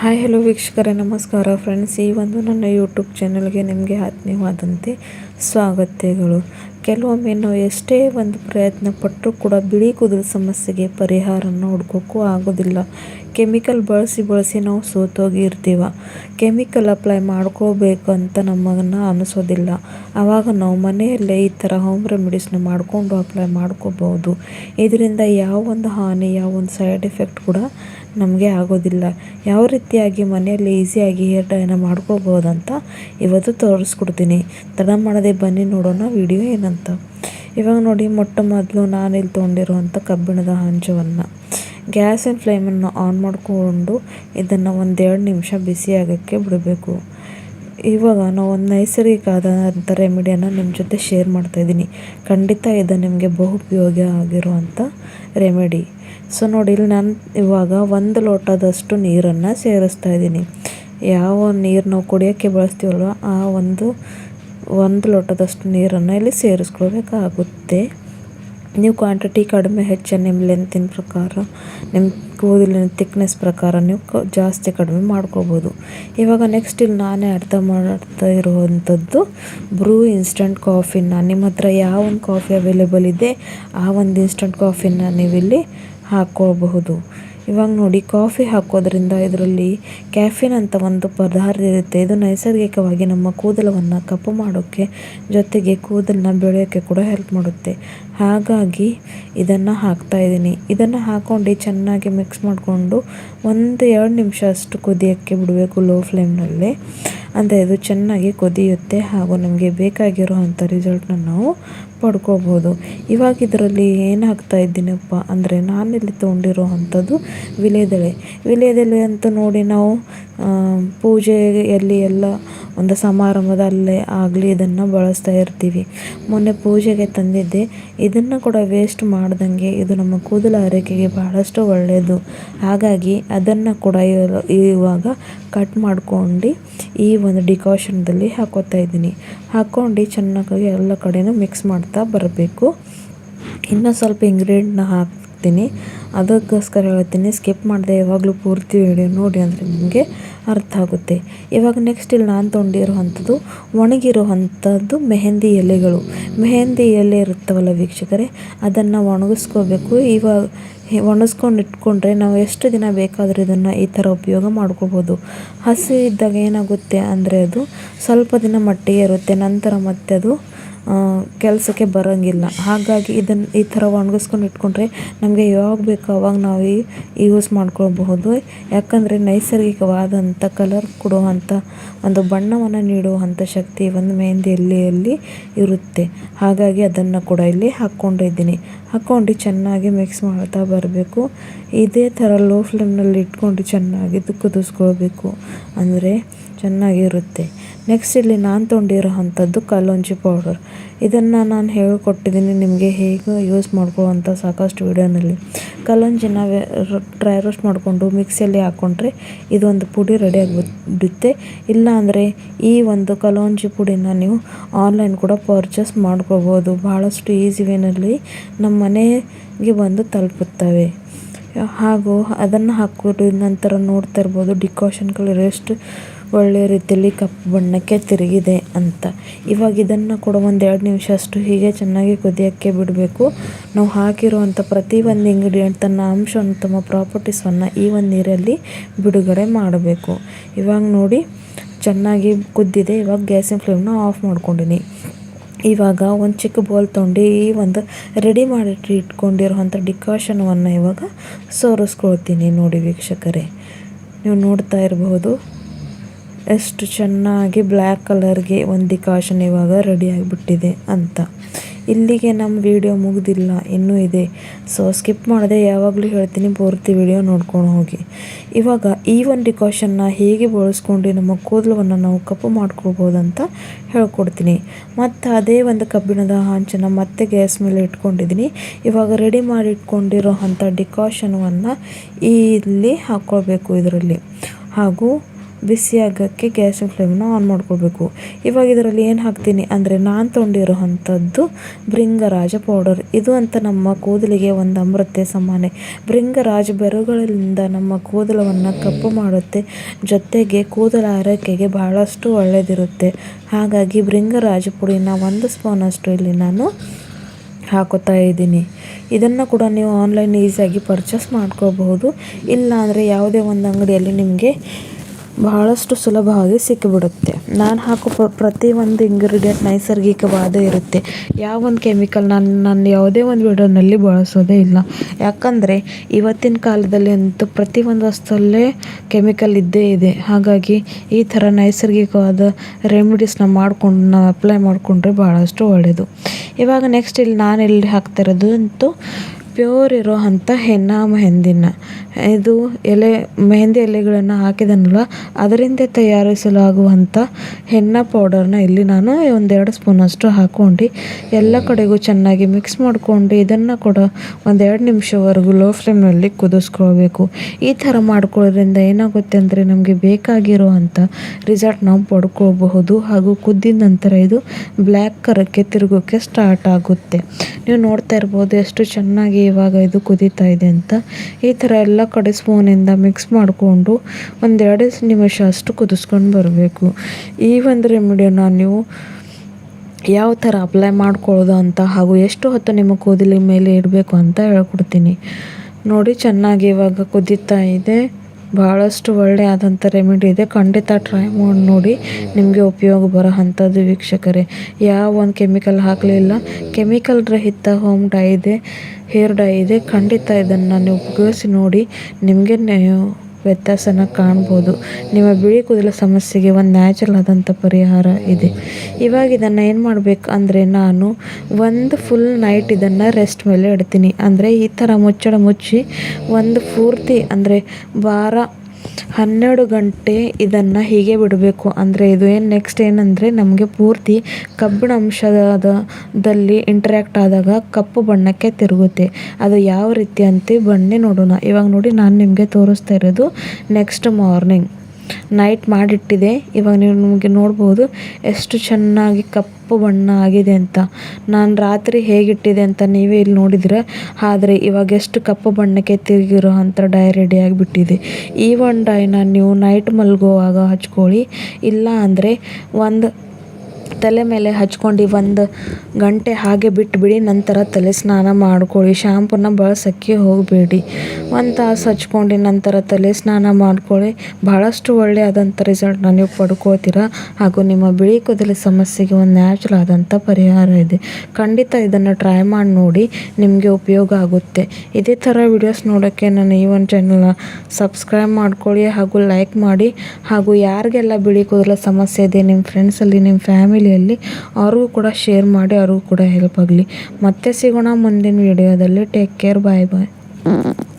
Hi hello ವೀಕ್ಷಕರೇ, ನಮಸ್ಕಾರ friends ಈ ಒಂದು ನನ್ನ ಯೂಟ್ಯೂಬ್ ಚಾನಲ್ಗೆ ನಿಮಗೆ ಆತ್ಮೀಯವಾದಂತೆ ಸ್ವಾಗತಗಳು. ಕೆಲವೊಮ್ಮೆ ನಾವು ಎಷ್ಟೇ ಒಂದು ಪ್ರಯತ್ನ ಪಟ್ಟರೂ ಕೂಡ ಬಿಳಿ ಕೂದಲು ಸಮಸ್ಯೆಗೆ ಪರಿಹಾರನ ಹುಡ್ಕೋಕ್ಕೂ ಆಗೋದಿಲ್ಲ. ಕೆಮಿಕಲ್ ಬಳಸಿ ಬಳಸಿ ನಾವು ಸೋತೋಗಿರ್ತೀವ ಕೆಮಿಕಲ್ ಅಪ್ಲೈ ಮಾಡ್ಕೋಬೇಕು ಅಂತ ನಮ್ಮನ್ನು ಅನಿಸೋದಿಲ್ಲ. ಆವಾಗ ನಾವು ಮನೆಯಲ್ಲೇ ಈ ಥರ ಹೋಮ್ ರೆಮಿಡೀಸ್ನ ಮಾಡಿಕೊಂಡು ಅಪ್ಲೈ ಮಾಡ್ಕೋಬಹುದು. ಇದರಿಂದ ಯಾವ ಒಂದು ಹಾನಿ, ಯಾವ ಒಂದು ಸೈಡ್ ಎಫೆಕ್ಟ್ ಕೂಡ ನಮಗೆ ಆಗೋದಿಲ್ಲ. ಯಾವ ರೀತಿಯಾಗಿ ಮನೆಯಲ್ಲಿ ಈಸಿಯಾಗಿ ಹೇರ್ ಡೈನ ಮಾಡ್ಕೋಬೋದಂತ ಇವತ್ತು ತೋರಿಸ್ಕೊಡ್ತೀನಿ. ತಡ ಮಾಡದೆ ಬನ್ನಿ ನೋಡೋಣ ವಿಡಿಯೋ ಏನಂತ. ಇವಾಗ ನೋಡಿ, ಮೊಟ್ಟ ಮೊದಲು ನಾನಿಲ್ಲಿ ತೊಗೊಂಡಿರುವಂಥ ಕಬ್ಬಿಣದ ಹಂಚವನ್ನು ಆ್ಯಂಡ್ ಫ್ಲೇಮನ್ನು ಆನ್ ಮಾಡಿಕೊಂಡು ಇದನ್ನು ಒಂದೆರಡು ನಿಮಿಷ ಬಿಸಿ ಆಗೋಕ್ಕೆ ಬಿಡಬೇಕು. ಇವಾಗ ನಾವು ಒಂದು ನೈಸರ್ಗಿಕ ಆದಂಥ ರೆಮಿಡಿಯನ್ನು ನಿಮ್ಮ ಜೊತೆ ಶೇರ್ ಮಾಡ್ತಾಯಿದ್ದೀನಿ ಖಂಡಿತ ಇದು ನಿಮಗೆ ಬಹು ಉಪಯೋಗ ಆಗಿರುವಂಥ ರೆಮಿಡಿ ಸೊ ನೋಡಿ ಇಲ್ಲಿ ನಾನು ಇವಾಗ ಒಂದು ಲೋಟದಷ್ಟು ನೀರನ್ನು ಸೇರಿಸ್ತಾ ಇದ್ದೀನಿ. ಯಾವ ನೀರು ನಾವು ಕುಡಿಯೋಕ್ಕೆ ಬಳಸ್ತೀವಲ್ವ, ಆ ಒಂದು ಒಂದು ಲೋಟದಷ್ಟು ನೀರನ್ನು ಇಲ್ಲಿ ಸೇರಿಸ್ಕೊಳ್ಬೇಕಾಗುತ್ತೆ. ನೀವು ಕ್ವಾಂಟಿಟಿ ಕಡಿಮೆ, ಹೆಚ್ಚು ನಿಮ್ಮ ಲೆಂತಿನ ಪ್ರಕಾರ ನಿಮ್ಮ ಕೂದಲಿನ ತಿಕ್ನೆಸ್ ಪ್ರಕಾರ ನೀವು ಕ, ಜಾಸ್ತಿ, ಕಡಿಮೆ ಮಾಡ್ಕೋಬೋದು ಇವಾಗ ನೆಕ್ಸ್ಟ್ ಇಲ್ಲಿ ನಾನೇ ಅರ್ಥ ಮಾಡ್ತಾ ಇರುವಂಥದ್ದು ಬ್ರೂ ಇನ್ಸ್ಟಂಟ್ ಕಾಫಿನ ನಿಮ್ಮ ಹತ್ರ ಯಾವ ಒಂದು ಕಾಫಿ ಅವೈಲೇಬಲ್ ಇದೆ, ಆ ಒಂದು ಇನ್ಸ್ಟಂಟ್ ಕಾಫಿನ ನೀವಿಲ್ಲಿ ಹಾಕ್ಕೊಳ್ಬಹುದು ಇವಾಗ ನೋಡಿ, ಕಾಫಿ ಹಾಕೋದ್ರಿಂದ ಇದರಲ್ಲಿ ಕ್ಯಾಫಿನ್ ಅಂತ ಒಂದು ಪದಾರ್ಥ ಇರುತ್ತೆ. ಇದು ನೈಸರ್ಗಿಕವಾಗಿ ನಮ್ಮ ಕೂದಲವನ್ನು ಕಪ್ಪು ಮಾಡೋಕ್ಕೆ ಜೊತೆಗೆ ಕೂದಲನ್ನ ಬೆಳೆಯೋಕ್ಕೆ ಕೂಡ ಹೆಲ್ಪ್ ಮಾಡುತ್ತೆ. ಹಾಗಾಗಿ ಇದನ್ನು ಹಾಕ್ತಾ ಇದ್ದೀನಿ. ಇದನ್ನು ಹಾಕೊಂಡು ಚೆನ್ನಾಗಿ ಮಿಕ್ಸ್ ಮಾಡಿಕೊಂಡು ಒಂದು ಎರಡು ನಿಮಿಷ ಅಷ್ಟು ಕುದಿಯೋಕ್ಕೆ ಬಿಡಬೇಕು ಲೋ ಫ್ಲೇಮ್ನಲ್ಲೇ ಅಂದರೆ ಇದು ಚೆನ್ನಾಗಿ ಕುದಿಯುತ್ತೆ ಹಾಗೂ ನಮಗೆ ಬೇಕಾಗಿರುವಂಥ ರಿಸಲ್ಟ್ನ ನಾವು ಪಡ್ಕೋಬೋದು. ಇವಾಗ ಇದರಲ್ಲಿ ಏನು ಹಾಕ್ತಾ ಇದ್ದೀನಪ್ಪ ಅಂದರೆ ನಾನಿಲ್ಲಿ ತೊಗೊಂಡಿರುವಂಥದ್ದು ವಿಲೇದೆಲೆ ವಿಲೇದೆಲೆ ಅಂತ ನೋಡಿ ನಾವು ಪೂಜೆಯಲ್ಲಿ ಎಲ್ಲ ಒಂದು ಸಮಾರಂಭದಲ್ಲಿ ಆಗಲಿ ಇದನ್ನು ಬಳಸ್ತಾ ಇರ್ತೀವಿ. ಮೊನ್ನೆ ಪೂಜೆಗೆ ತಂದಿದ್ದೆ. ಇದನ್ನು ಕೂಡ ವೇಸ್ಟ್ ಮಾಡ್ದಂಗೆ ಇದು ನಮ್ಮ ಕೂದಲ ಆರೈಕೆಗೆ ಬಹಳಷ್ಟು ಒಳ್ಳೆಯದು ಹಾಗಾಗಿ ಅದನ್ನು ಕೂಡ ಇವಾಗ ಕಟ್ ಮಾಡ್ಕೊಂಡು ಈ ಒಂದು ಡಿಕಾಷನ್ದಲ್ಲಿ ಹಾಕೋತಾ ಇದ್ದೀನಿ. ಹಾಕ್ಕೊಂಡು ಚೆನ್ನಾಗಿ ಎಲ್ಲ ಕಡೆಯೂ ಮಿಕ್ಸ್ ಮಾಡ್ತಾ ಬರಬೇಕು. ಇನ್ನೂ ಸ್ವಲ್ಪ ಇಂಗ್ರೀಡಿಯೆಂಟ್ನ ಹಾಕ್ತೀನಿ ಅದಕ್ಕೋಸ್ಕರ ಹೇಳ್ತೀನಿ ಸ್ಕಿಪ್ ಮಾಡಿದೆ ಯಾವಾಗಲೂ ಪೂರ್ತಿ ವಿಡಿಯೋ ನೋಡಿ ಅಂದರೆ ನಿಮಗೆ ಅರ್ಥ ಆಗುತ್ತೆ. ಇವಾಗ ನೆಕ್ಸ್ಟ್ ಇಲ್ಲಿ ನಾನು ತೊಗೊಂಡಿರುವಂಥದ್ದು, ಒಣಗಿರುವಂಥದ್ದು ಮೆಹಂದಿ ಎಲೆಗಳು. ಮೆಹಂದಿ ಎಲೆ ಇರುತ್ತವಲ್ಲ ವೀಕ್ಷಕರೇ, ಅದನ್ನು ಒಣಗಿಸ್ಕೋಬೇಕು. ಇವಾಗ ಒಣಗಿಸ್ಕೊಂಡು ಇಟ್ಕೊಂಡ್ರೆ ನಾವು ಎಷ್ಟು ದಿನ ಬೇಕಾದರೂ ಇದನ್ನು ಈ ಥರ ಉಪಯೋಗ ಮಾಡ್ಕೋಬೋದು. ಹಸಿ ಇದ್ದಾಗ ಏನಾಗುತ್ತೆ ಅಂದರೆ ಅದು ಸ್ವಲ್ಪ ದಿನ ಮಟ್ಟಿಗೆ ಇರುತ್ತೆ, ನಂತರ ಮತ್ತೆ ಅದು ಕೆಲಸಕ್ಕೆ ಬರೋಂಗಿಲ್ಲ. ಹಾಗಾಗಿ ಇದನ್ನು ಈ ಥರ ಒಣಗಿಸ್ಕೊಂಡು ಇಟ್ಕೊಂಡ್ರೆ ನಮಗೆ ಯಾವಾಗ ಬೇಕೋ ಅವಾಗ ನಾವು ಯೂಸ್ ಮಾಡ್ಕೊಳ್ಬಹುದು. ಯಾಕಂದರೆ ನೈಸರ್ಗಿಕವಾದಂಥ ಕಲರ್ ಕೊಡುವಂಥ ಒಂದು ಬಣ್ಣವನ್ನು ನೀಡುವಂಥ ಶಕ್ತಿ ಒಂದು ಮೆಹಂದಿ ಎಲೆಯಲ್ಲಿ ಇರುತ್ತೆ. ಹಾಗಾಗಿ ಅದನ್ನು ಕೂಡ ಇಲ್ಲಿ ಹಾಕ್ಕೊಂಡಿದ್ದೀನಿ. ಹಾಕ್ಕೊಂಡು ಚೆನ್ನಾಗಿ ಮಿಕ್ಸ್ ಮಾಡ್ತಾ ಬರಬೇಕು. ಇದೇ ಥರ ಲೋ ಫ್ಲೇಮ್ನಲ್ಲಿ ಇಟ್ಕೊಂಡು ಚೆನ್ನಾಗಿ ಕುದಿಸ್ಕೊಳ್ಬೇಕು ಅಂದರೆ ಚೆನ್ನಾಗಿರುತ್ತೆ. ನೆಕ್ಸ್ಟ್ ಇಲ್ಲಿ ನಾನು ತೊಗೊಂಡಿರೋ ಅಂಥದ್ದು ಕಲ್ಲೊಂಜಿ ಪೌಡರ್ ಇದನ್ನು ನಾನು ಹೇಳಿಕೊಟ್ಟಿದ್ದೀನಿ ನಿಮಗೆ ಹೇಗೆ ಯೂಸ್ ಮಾಡ್ಕೊಳ್ಳುವಂಥ ಸಾಕಷ್ಟು ವೀಡಿಯೋನಲ್ಲಿ. ಕಲ್ಲೊಂಜಿನ ಡ್ರೈ ರೋಸ್ಟ್ ಮಾಡಿಕೊಂಡು ಮಿಕ್ಸಿಯಲ್ಲಿ ಹಾಕ್ಕೊಂಡ್ರೆ ಇದೊಂದು ಪುಡಿ ರೆಡಿ ಆಗಿಬಿಡುತ್ತೆ. ಇಲ್ಲ ಅಂದರೆ ಈ ಒಂದು ಕಲೋಂಜಿ ಪುಡಿನ ನೀವು ಆನ್ಲೈನ್ ಕೂಡ ಪರ್ಚೇಸ್ ಮಾಡ್ಕೋಬೋದು. ಭಾಳಷ್ಟು ಈಸಿ ವೇನಲ್ಲಿ ನಮ್ಮ ಮನೆಗೆ ಬಂದು ತಲುಪುತ್ತವೆ. ಹಾಗೂ ಅದನ್ನು ಹಾಕ್ಬಿಟ್ಟು ನಂತರ ನೋಡ್ತಾ ಇರ್ಬೋದು ಡಿಕಾಷನ್ಗಳು ಎಷ್ಟು ಒಳ್ಳೆಯ ರೀತಿಯಲ್ಲಿ ಕಪ್ಪು ಬಣ್ಣಕ್ಕೆ ತಿರುಗಿದೆ ಅಂತ. ಇವಾಗ ಇದನ್ನು ಕೂಡ ಒಂದು ಎರಡು ನಿಮಿಷ ಅಷ್ಟು ಹೀಗೆ ಚೆನ್ನಾಗಿ ಕುದಿಯೋಕ್ಕೆ ಬಿಡಬೇಕು. ನಾವು ಹಾಕಿರುವಂಥ ಪ್ರತಿ ಒಂದು ಇಂಗ್ರೀಡಿಯೆಂಟ್ ತನ್ನ ಅಂಶವನ್ನು, ತಮ್ಮ ಪ್ರಾಪರ್ಟೀಸನ್ನು ಈ ಒಂದು ನೀರಲ್ಲಿ ಬಿಡುಗಡೆ ಮಾಡಬೇಕು. ಇವಾಗ ನೋಡಿ, ಚೆನ್ನಾಗಿ ಕುದ್ದಿದೆ. ಇವಾಗ ಗ್ಯಾಸಿನ ಫ್ಲೇಮ್ನ ಆಫ್ ಮಾಡ್ಕೊಂಡಿನಿ. ಇವಾಗ ಒಂದು ಚಿಕ್ಕ ಬೌಲ್ ತೊಗೊಂಡು ಈ ಒಂದು ರೆಡಿ ಮಾಡಿ ಇಟ್ಕೊಂಡಿರುವಂಥ ಡಿಕಾಷನವನ್ನು ಇವಾಗ ಸೋರಿಸ್ಕೊಳ್ತೀನಿ ನೋಡಿ ವೀಕ್ಷಕರೇ. ನೀವು ನೋಡ್ತಾ ಇರಬಹುದು. ಎಷ್ಟು ಚೆನ್ನಾಗಿ ಬ್ಲ್ಯಾಕ್ ಕಲರ್ಗೆ ಒಂದು ಡಿಕಾಷನ್ ಇವಾಗ ರೆಡಿ ಆಗಿಬಿಟ್ಟಿದೆ ಅಂತ. ಇಲ್ಲಿಗೆ ನಮ್ಮ ವಿಡಿಯೋ ಮುಗಿದಿಲ್ಲ, ಇನ್ನೂ ಇದೆ. ಸೊ ಸ್ಕಿಪ್ ಮಾಡದೆ ಯಾವಾಗಲೂ ಹೇಳ್ತೀನಿ, ಪೂರ್ತಿ ವಿಡಿಯೋ ನೋಡ್ಕೊಂಡು ಹೋಗಿ. ಇವಾಗ ಈ ಒಂದು ಡಿಕಾಷನ್ನ ಹೇಗೆ ಬಳಸ್ಕೊಂಡು ನಮ್ಮ ಕೂದಲವನ್ನು ನಾವು ಕಪ್ಪು ಮಾಡ್ಕೊಳ್ಬೋದು ಅಂತ ಹೇಳ್ಕೊಡ್ತೀನಿ. ಮತ್ತು ಅದೇ ಒಂದು ಕಬ್ಬಿಣದ ಹಾಂಚನ್ನು ಮತ್ತೆ ಗ್ಯಾಸ್ ಮೇಲೆ ಇಟ್ಕೊಂಡಿದ್ದೀನಿ. ಇವಾಗ ರೆಡಿ ಮಾಡಿ ಇಟ್ಕೊಂಡಿರೋ ಅಂಥ ಡಿಕಾಷನ್ವನ್ನು ಇಲ್ಲಿ ಹಾಕ್ಕೊಳ್ಬೇಕು ಇದರಲ್ಲಿ. ಹಾಗೂ ಬಿಸಿ ಆಗೋಕ್ಕೆ ಗ್ಯಾಸಿನ ಫ್ಲೇಮನ್ನ ಆನ್ ಮಾಡ್ಕೋಬೇಕು. ಇವಾಗ ಇದರಲ್ಲಿ ಏನು ಹಾಕ್ತೀನಿ ಅಂದರೆ ನಾನು ತೊಗೊಂಡಿರೋ ಅಂಥದ್ದು ಭೃಂಗರಾಜ ಪೌಡರ್ ಇದು ಅಂತ ನಮ್ಮ ಕೂದಲಿಗೆ ಒಂದು ಅಮೃತೆ ಸಮಾನೆ. ಭೃಂಗರಾಜ ಬೆರಗಳಿಂದ ನಮ್ಮ ಕೂದಲವನ್ನು ಕಪ್ಪು ಮಾಡುತ್ತೆ. ಜೊತೆಗೆ ಕೂದಲ ಆರೈಕೆಗೆ ಬಹಳಷ್ಟು ಒಳ್ಳೆಯದಿರುತ್ತೆ ಹಾಗಾಗಿ ಭೃಂಗರಾಜ ಪುಡಿನ ಒಂದು ಸ್ಪೂನಷ್ಟು ಇಲ್ಲಿ ನಾನು ಹಾಕೋತಾ ಇದ್ದೀನಿ. ಇದನ್ನು ಕೂಡ ನೀವು ಆನ್ಲೈನ್ ಈಸಿಯಾಗಿ ಪರ್ಚೇಸ್ ಮಾಡ್ಕೋಬಹುದು. ಇಲ್ಲ ಅಂದರೆ ಯಾವುದೇ ಒಂದು ಅಂಗಡಿಯಲ್ಲಿ ನಿಮಗೆ ಬಹಳಷ್ಟು ಸುಲಭವಾಗಿ ಸಿಕ್ಕಿಬಿಡುತ್ತೆ. ನಾನು ಹಾಕೋ ಪ್ರ, ಪ್ರತಿ ಒಂದು ಇಂಗ್ರೀಡಿಯೆಂಟ್ ನೈಸರ್ಗಿಕವಾದ ಇರುತ್ತೆ. ಯಾವ ಒಂದು ಕೆಮಿಕಲ್ ನಾನು ನಾನು ಯಾವುದೇ ಒಂದು ವಿಡಿಯೋನಲ್ಲಿ ಬಳಸೋದೇ ಇಲ್ಲ. ಯಾಕಂದರೆ ಇವತ್ತಿನ ಕಾಲದಲ್ಲಿ ಅಂತೂ ಪ್ರತಿ ಒಂದು ವಸ್ತುವಲ್ಲೇ ಕೆಮಿಕಲ್ ಇದ್ದೇ ಇದೆ. ಹಾಗಾಗಿ ಈ ಥರ ನೈಸರ್ಗಿಕವಾದ ರೆಮಿಡೀಸ್ನ ಮಾಡ್ಕೊಂಡು ನಾವು ಅಪ್ಲೈ ಮಾಡಿಕೊಂಡ್ರೆ ಭಾಳಷ್ಟು ಒಳ್ಳೆಯದು ಇವಾಗ ನೆಕ್ಸ್ಟ್ ಇಲ್ಲಿ ನಾನು ಇಲ್ಲಿ ಹಾಕ್ತಿರೋದು ಅಂತೂ ಪ್ಯೂರ್ ಇರೋ ಅಂಥ ಹೆಣ್ಣ ಮೆಹಂದಿನ. ಇದು ಎಲೆ, ಮೆಹಂದಿ ಎಲೆಗಳನ್ನು ಹಾಕಿದನಲ್ಲ, ಅದರಿಂದ ತಯಾರಿಸಲಾಗುವಂಥ ಹೆಣ್ಣ ಪೌಡರ್ನ ಇಲ್ಲಿ ನಾನು ಒಂದೆರಡು ಸ್ಪೂನಷ್ಟು ಹಾಕ್ಕೊಂಡು ಎಲ್ಲ ಕಡೆಗೂ ಚೆನ್ನಾಗಿ ಮಿಕ್ಸ್ ಮಾಡಿಕೊಂಡು ಇದನ್ನು ಕೂಡ ಒಂದೆರಡು ನಿಮಿಷವರೆಗೂ ಲೋ ಫ್ಲೇಮ್ನಲ್ಲಿ ಕುದಿಸ್ಕೊಳ್ಬೇಕು. ಈ ಥರ ಮಾಡ್ಕೊಳ್ಳೋದ್ರಿಂದ ಏನಾಗುತ್ತೆ ಅಂದರೆ ನಮಗೆ ಬೇಕಾಗಿರೋ ಅಂಥ ರಿಸಲ್ಟ್ ನಾವು ಪಡ್ಕೊಳ್ಬಹುದು ಹಾಗೂ ಕುದ್ದಿದ ನಂತರ ಇದು ಬ್ಲ್ಯಾಕ್ ಕರಕ್ಕೆ ತಿರುಗೋಕ್ಕೆ ಸ್ಟಾರ್ಟ್ ಆಗುತ್ತೆ. ನೀವು ನೋಡ್ತಾ ಇರ್ಬೋದು ಎಷ್ಟು ಚೆನ್ನಾಗಿ ಇವಾಗ ಇದು ಕುದೀತಾ ಇದೆ ಅಂತ. ಈ ಥರ ಎಲ್ಲ ಕಡೆ ಸ್ಪೂನಿಂದ ಮಿಕ್ಸ್ ಮಾಡಿಕೊಂಡು ಒಂದೆರಡು ನಿಮಿಷ ಅಷ್ಟು ಕುದಿಸ್ಕೊಂಡು ಬರಬೇಕು. ಈ ಒಂದು ರೆಮಿಡಿಯನ್ನ ನೀವು ಯಾವ ಥರ ಅಪ್ಲೈ ಮಾಡ್ಕೊಳ್ಳೋದು ಅಂತ ಹಾಗೂ ಎಷ್ಟು ಹೊತ್ತು ನಿಮ್ಮ ಕೂದಲಿನ ಮೇಲೆ ಇಡಬೇಕು ಅಂತ ಹೇಳ್ಕೊಡ್ತೀನಿ. ನೋಡಿ ಚೆನ್ನಾಗಿ ಇವಾಗ ಕುದೀತಾ ಇದೆ. ಭಾಳಷ್ಟು ಒಳ್ಳೆ ಆದಂಥ ರೆಮಿಡಿ ಇದೆ. ಖಂಡಿತ ಟ್ರೈ ಮಾಡಿ ನೋಡಿ, ನಿಮಗೆ ಉಪಯೋಗ ಬರೋ ಅಂಥದ್ದು ವೀಕ್ಷಕರೇ. ಯಾವ ಒಂದು ಕೆಮಿಕಲ್ ಹಾಕಲಿಲ್ಲ ಕೆಮಿಕಲ್ ರಹಿತ ಹೋಮ್ ಡೈ ಇದೆ ಹೇರ್ ಡೈ ಇದೆ. ಖಂಡಿತ ಇದನ್ನು ನೀವು ಉಪಯೋಗಿಸಿ ನೋಡಿ, ನಿಮಗೆ ವ್ಯತ್ಯಾಸನ ಕಾಣ್ಬೋದು. ನಿಮ್ಮ ಬಿಳಿ ಕೂದಲ ಸಮಸ್ಯೆಗೆ ಒಂದು ನ್ಯಾಚುರಲ್ ಆದಂಥ ಪರಿಹಾರ ಇದೆ. ಇವಾಗ ಇದನ್ನು ಏನು ಮಾಡಬೇಕು ಅಂದರೆ ನಾನು ಒಂದು ಫುಲ್ ನೈಟ್ ಇದನ್ನು ರೆಸ್ಟ್ ಮೇಲೆ ಇಡ್ತೀನಿ. ಅಂದರೆ ಈ ಥರ ಮುಚ್ಚಳ ಮುಚ್ಚಿ ಒಂದು ಪೂರ್ತಿ ಅಂದರೆ ವಾರ ಹನ್ನೆರಡು ಗಂಟೆ ಇದನ್ನು ಹೀಗೆ ಬಿಡಬೇಕು. ಅಂದರೆ ಇದು ಏನು ನೆಕ್ಸ್ಟ್ ಏನಂದರೆ ನಮಗೆ ಪೂರ್ತಿ ಕಬ್ಬಿಣ ಅಂಶದ ದಲ್ಲಿ ಇಂಟ್ರ್ಯಾಕ್ಟ್ ಆದಾಗ ಕಪ್ಪು ಬಣ್ಣಕ್ಕೆ ತಿರುಗುತ್ತೆ. ಅದು ಯಾವ ರೀತಿ ಅಂತ ಬನ್ನಿ ನೋಡೋಣ. ಇವಾಗ ನೋಡಿ ನಾನು ನಿಮಗೆ ತೋರಿಸ್ತಾ ಇರೋದು ನೆಕ್ಸ್ಟ್ ಮಾರ್ನಿಂಗ್ ನೈಟ್ ಮಾಡಿಟ್ಟಿದೆ. ಇವಾಗ ನೀವು ನಿಮಗೆ ನೋಡ್ಬೋದು ಎಷ್ಟು ಚೆನ್ನಾಗಿ ಕಪ್ಪು ಬಣ್ಣ ಆಗಿದೆ ಅಂತ. ನಾನು ರಾತ್ರಿ ಹೇಗಿಟ್ಟಿದೆ ಅಂತ ನೀವೇ ಇಲ್ಲಿ ನೋಡಿದರೆ, ಆದರೆ ಇವಾಗ ಎಷ್ಟು ಕಪ್ಪು ಬಣ್ಣಕ್ಕೆ ತಿರುಗಿರೋ ಅಂತ ಡೈ ರೆಡಿ ಆಗಿಬಿಟ್ಟಿದೆ. ಈ ಒಂದು ಡೈನ ನೀವು ನೈಟ್ ಮಲಗುವಾಗ ಹಚ್ಕೊಳ್ಳಿ. ಇಲ್ಲ ಅಂದರೆ ಒಂದು ತಲೆ ಮೇಲೆ ಹಚ್ಕೊಂಡು ಒಂದು ಗಂಟೆ ಹಾಗೆ ಬಿಟ್ಟುಬಿಡಿ ನಂತರ ತಲೆ ಸ್ನಾನ ಮಾಡ್ಕೊಳ್ಳಿ. ಶಾಂಪೂನ ಬಳಸೋಕ್ಕೆ ಹೋಗಬೇಡಿ. ಒಂದು ತಾಸು ಹಚ್ಕೊಂಡು ನಂತರ ತಲೆ ಸ್ನಾನ ಮಾಡ್ಕೊಳ್ಳಿ. ಭಾಳಷ್ಟು ಒಳ್ಳೆಯದಂಥ ರಿಸಲ್ಟ್ನ ನೀವು ಪಡ್ಕೋತೀರ. ಹಾಗೂ ನಿಮ್ಮ ಬಿಳಿ ಕೂದಲ ಸಮಸ್ಯೆಗೆ ಒಂದು ನ್ಯಾಚುರಲ್ ಆದಂಥ ಪರಿಹಾರ ಇದೆ. ಖಂಡಿತ ಇದನ್ನು ಟ್ರೈ ಮಾಡಿ ನೋಡಿ, ನಿಮಗೆ ಉಪಯೋಗ ಆಗುತ್ತೆ. ಇದೇ ಥರ ವಿಡಿಯೋಸ್ ನೋಡೋಕ್ಕೆ ನನ್ನ ಈ ಒಂದು ಚಾನಲ್ನ ಸಬ್ಸ್ಕ್ರೈಬ್ ಮಾಡ್ಕೊಳ್ಳಿ ಹಾಗೂ ಲೈಕ್ ಮಾಡಿ. ಹಾಗೂ ಯಾರಿಗೆಲ್ಲ ಬಿಳಿ ಕೂದಲ ಸಮಸ್ಯೆ ಇದೆ, ನಿಮ್ಮ ಫ್ರೆಂಡ್ಸಲ್ಲಿ ನಿಮ್ಮ ಫ್ಯಾಮಿಲಿಯಲ್ಲಿ ಅವ್ರಿಗೂ ಕೂಡ ಶೇರ್ ಮಾಡಿ, ಅವ್ರಿಗೂ ಕೂಡ ಹೆಲ್ಪ್ ಆಗಲಿ. ಮತ್ತೆ ಸಿಗೋಣ ಮುಂದಿನ ವಿಡಿಯೋದಲ್ಲಿ ಟೇಕ್ ಕೇರ್ ಬಾಯ್ ಬಾಯ್